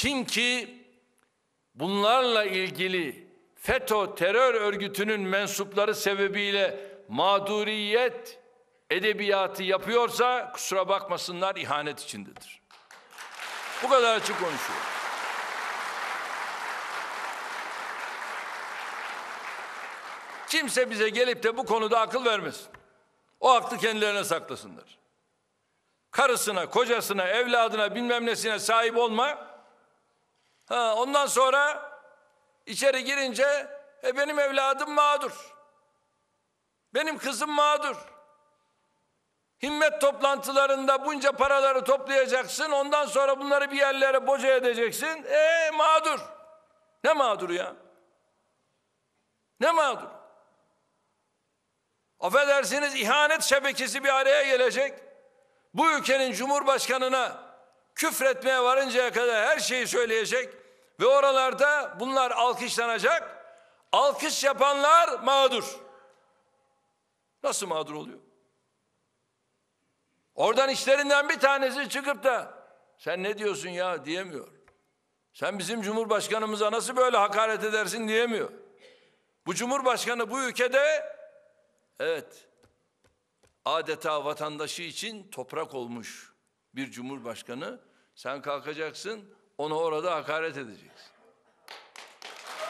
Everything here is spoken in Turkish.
Kim ki bunlarla ilgili FETÖ terör örgütünün mensupları sebebiyle mağduriyet edebiyatı yapıyorsa kusura bakmasınlar ihanet içindedir. Bu kadar açık konuşuyor. Kimse bize gelip de bu konuda akıl vermesin. O aklı kendilerine saklasınlar. Karısına, kocasına, evladına, bilmem nesine sahip olma. Ha, ondan sonra içeri girince e, benim evladım mağdur. Benim kızım mağdur. Himmet toplantılarında bunca paraları toplayacaksın. Ondan sonra bunları bir yerlere boca edeceksin. E mağdur. Ne mağdur ya? Ne mağdur? Affedersiniz ihanet şebekesi bir araya gelecek. Bu ülkenin cumhurbaşkanına küfretmeye varıncaya kadar her şeyi söyleyecek. Ve oralarda bunlar alkışlanacak. Alkış yapanlar mağdur. Nasıl mağdur oluyor? Oradan işlerinden bir tanesi çıkıp da sen ne diyorsun ya diyemiyor. Sen bizim cumhurbaşkanımıza nasıl böyle hakaret edersin diyemiyor. Bu cumhurbaşkanı bu ülkede evet adeta vatandaşı için toprak olmuş bir cumhurbaşkanı. Sen kalkacaksın ona orada hakaret edeceksin.